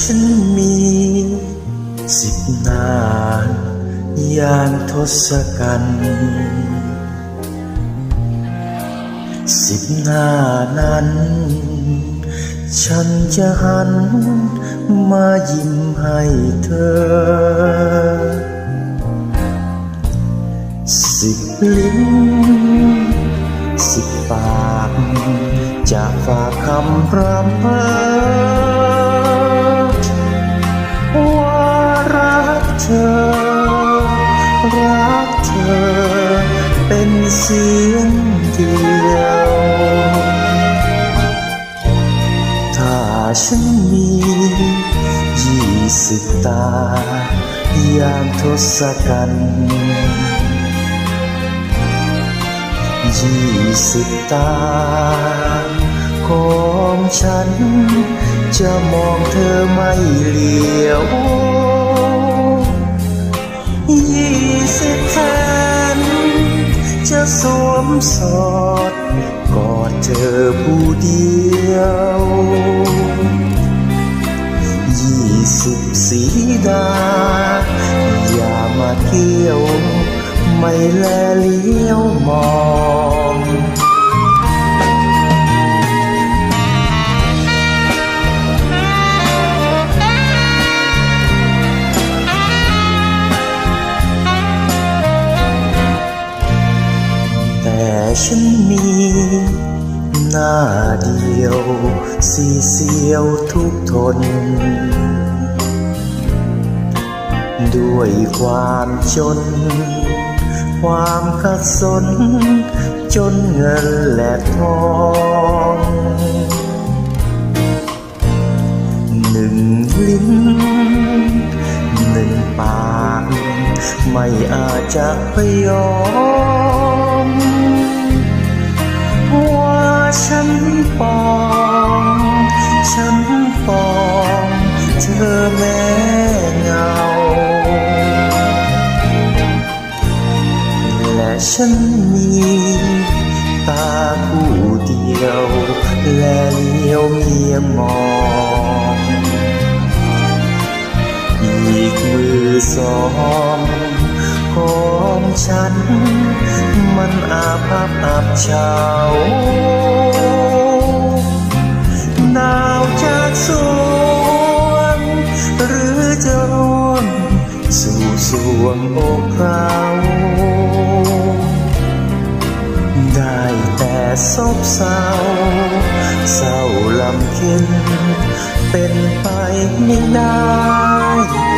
ฉันมีสิบนานยานทศกัณฐ์สิบหน้านั้น ฉันจะหันมายิ้มให้เธอ สิบลิ้นสิบปากจะฝากคำรำเพ้อ กเธอ เป็นเสียงเดียว ถ้าฉันมียี่สิบตาอย่างทศกัณฐ์ยี่สิบตา ของฉัน จะมองเธอไม่เหลียว สอดกอดเธอผู้เดียวยี่สิบสีดา อย่ามาเกี่ยว ไม่แลเลี้ยวมอง ฉันมี หน้าเดียว สีเสียวทุกทน ด้วยความจน ความขัดสน จนเงินและทองหนึ่งลิ้นหนึ่งปาก ไม่อาจจะพยอม ฉันปองฉันปองเธอแม่เงา และฉันมีตาคู่เดียว และเลี้ยวเมียมองอีกมือสองของ ฉัน มันอาภัพอับเฉาหนาวจากสวงหรือจะร่วงสู่สวงอกเราได้แต่ซบเศร้าเศร้าลำเค็นเป็นไปไม่ได้